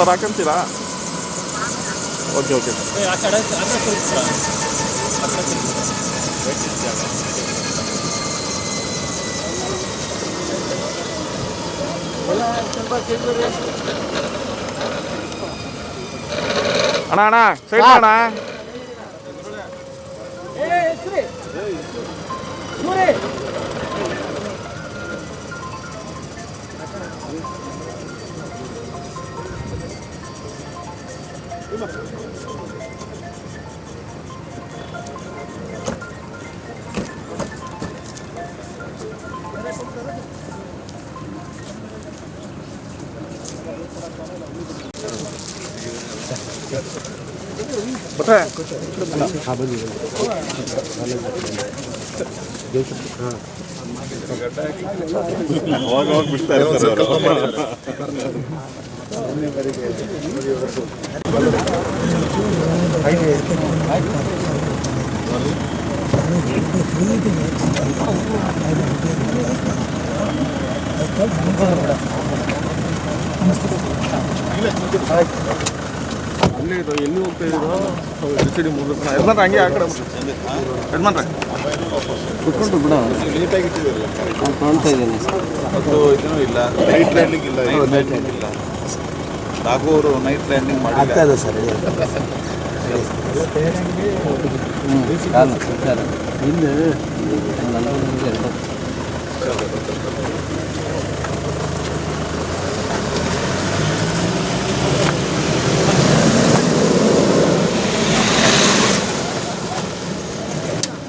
Sir ಹಾಕಂತೀರಾ okay okay ಆ ಕಡೆ ಆ ಕಡೆ ತಿರ್ಗಿಸ್ರಾ? ಆ Immer. पता है हाँ बोलिए हाँ और और पूछता है ಅಲ್ಲೇ ಇದು ಎಲ್ಲಿ ಹೋಗ್ತಾ ಸಿ ಡಿ ಯಜಮಾನ್ರೆ ಹಂಗೆ ಆ ಕಡೆ ಯಜಮಾನ್ರೆ ಕುತ್ಕೊಂಡು ಬಿಡ ನಾನು ಕಾಣ್ತಾ ಇದ್ದೀನಿ ಅದು ಇಲ್ಲ. ನೈಟ್ ಲ್ಯಾಂಡಿಂಗ್ ಇಲ್ಲ ನೈಟ್ ಲ್ಯಾಂಡಿಂಗ್ ಇಲ್ಲ. ನಾಗೂರು ನೈಟ್ ಲ್ಯಾಂಡಿಂಗ್ ಮಾಡಿ ಆಗ್ತಾ ಇದೆ ಸರ್ ಹಿಂದೆ